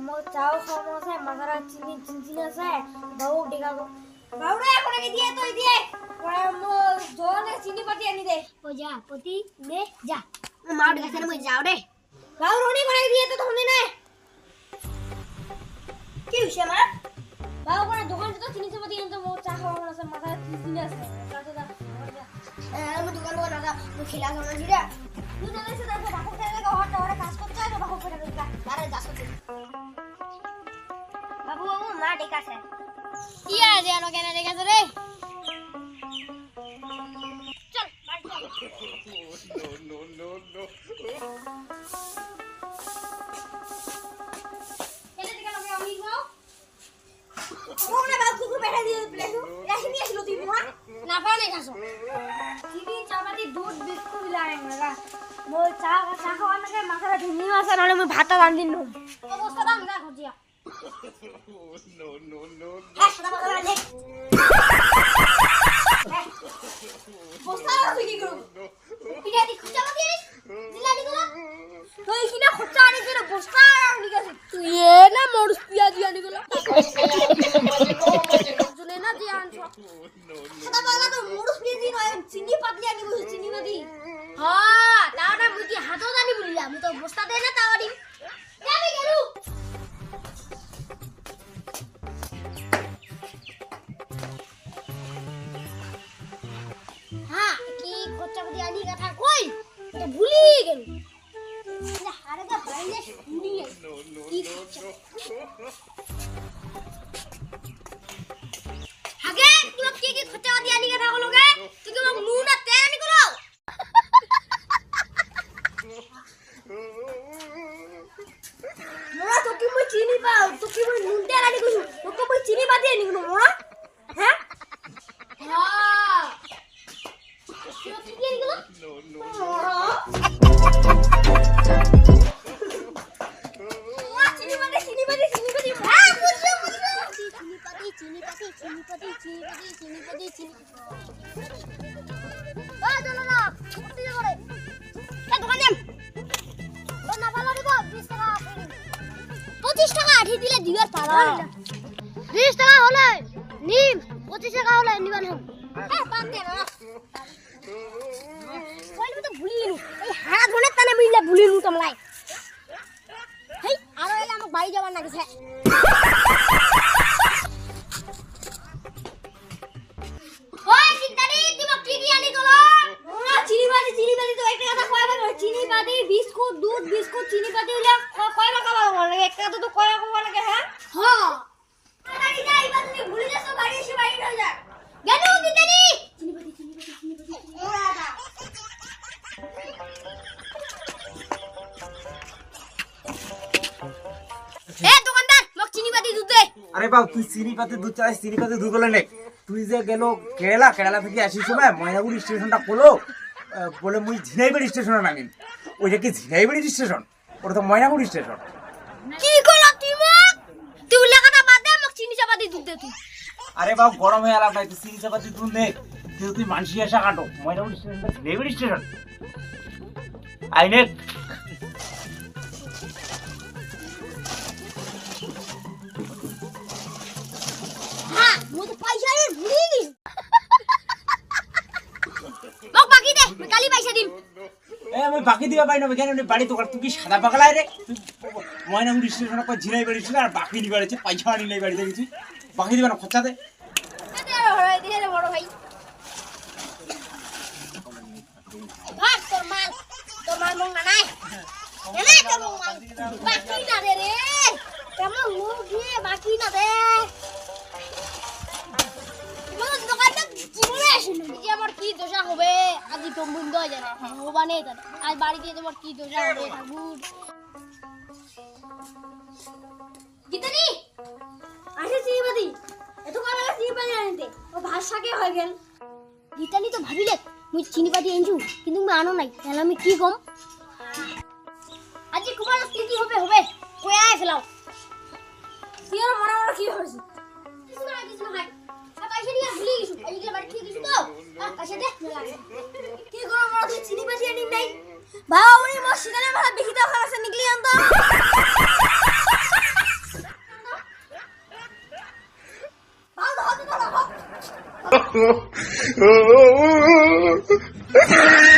মোৰ চাও খাব আছে মাথাটা চিনি চিনি আছে বাবুক দেখাব বাবুৰে এখনকে দিয়ে তই দিয়ে মোৰ জনে চিনি পাতি আনি দে ও যা পতি দে যা ও মার কাছে মই যাও রে বাবু রনি করে দিয়ে তো ধনি নাই কি হইছে আমার বাবু করে দোকান তো চিনি পাতি আনতো মোৰ চা আছে মাথা চিনি আছে আমি দোকান দোকান দাদা তুই খেলে হয় করে আরে বাবু বাবু মা ঠিক আছে কি আছে আনো কেন খেলে দিয়ে প্লেসু রাখি নিয়ে আসলো তুই মোয়া না পারে খাসো। চিনি চাপাতি দুধ বিস্কুট লাগে না মই চা চা খাওয়ার নাকি মাথাটা ধুনি আছে নাহলে মই ভাতটা রান্ধি নো অবস্থাটা আমরা খুঁজিয়া হ্যাঁ সাদা বাবা দে বস্তা তুই কি করব পিড়া দি খুঁজা মাতি দিলা দি গুলো? তুই কিনা খুঁজা আনিস রে বস্তা আনি গেছে তুই না মরুস পিয়া দি আনি গুলো জুনে না দি আনছো সাদা বাবা তো মরুস পিয়া দি নয় চিনি পাতলি আনি চিনি পাতি হ্যাঁ তাও না মুই হাতও জানি বলিলা তো বস্তা দে না তাও আনি। যাবি গেলু। হ্যাঁ কি খরচা পাতি আনি কথা কই? এটা ভুলি গেল। হারে তো হারিয়ে শুনি কি খরচা আগে তোমাক কি কি খরচা পাতি আনি কথা কলোগে তুই কি মোক নুন আর তেল আনি কলো মোরা তোকে মই চিনি পাও তোকে মই নুন তেল আনি কইছো তোকে মই চিনি পাতি আনি কলো মোরা হ্যাঁ হ্যাঁ তোকে কি আনি কলো মোরা মোরা চিনি পাতি চিনি পাতি চিনি পাতি হ্যাঁ বুঝলো বুঝলো চিনি পাতি চিনি পাতি চিনি পাতি যাম ও না ভালো দিব 20 টাকা পঁচিশ টাকা আঠি দিলে দিবার পারা। বিশ টাকা হলে নিম পঁচিশ টাকা হলে নিবান হোক হ্যাঁ আমাক বাড়ি যাবার না। গেছে বিস্কুট দুধ বিস্কুট চিনি পাতি হইলে কয় টাকা পাবো লাগে? একটা তো কয় টাকা লাগে হ্যাঁ? হ্যাঁ। এ দোকানদার মোক চিনি পাতি দুধ দে। আরে বাবু তুই চিনি পাতে দুধ চাস চিনি পাতে দুধ বলে নে। তুই যে গেল কেরালা কেরালা থেকে আসিস সময় ময়নাগুড়ি স্টেশনটা করল বলে মুই ঝিনাইবাড়ি স্টেশনে নামিন ওইটা কি ঝিনাইবাড়ি স্টেশন? ওটা তো ময়নাগুড়ি স্টেশন। কি করলা তুই মোক তুই উল্লা কথা বাদ দে মোক চিনি চাপাতি দুধ দে তুই। আরে বাবু গরম হয়ে আলাপ নাই তুই চিনি চাপাতি দুধ নে। কিন্তু তুই মানসি আসা কাটো। ময়নাগুড়ি স্টেশনটা ঝিনাইবাড়ি স্টেশন। আইনে এ, আমি বাকি দিবা পাই না, কেন বাড়ি তো তুই সাদা পাগলাই রে? ময়নাগুড়ি স্টেশনের পর ঝিনাইবাড়ি স্টেশন আর বাকি দিবা রয়েছে পয়সা আনি নাই বাড়িতে কিছু বাকি দিবা খরচা কেমন মুখ দিয়ে বাকি না দে। দোষা হবে আজি তো বন্ধ হয়ে যাবে হবা নেই আজ বাড়ি দিয়ে তোমার কি দোষা হবে ঠাকুর। গীতানি আসে চিনিপাতি এত কালা চিনিপাতি আনতে। ও ভাষাকে হয়ে গেল। গীতানি তো ভাবিলে মুই চিনি পাতি এনছু কিন্তু মুই আনো নাই। তাহলে আমি কি কম? আজি কুমার কি কি হবে হবে? কয়াই ফেলাও। কি আর মনে মনে কি হয়েছে কিছু না কিছু না পয়সা দিয়ে ভুলে গেছি আচ্ছা দে। কি করব বড় তুই চিনি পাঠিয়ে নিন নাই? বাবা উনি মসজিদে ভাড়া বেশি টাকা আছে নিকলি আন তো ভালো ভালো ভালো oh, oh, oh, oh.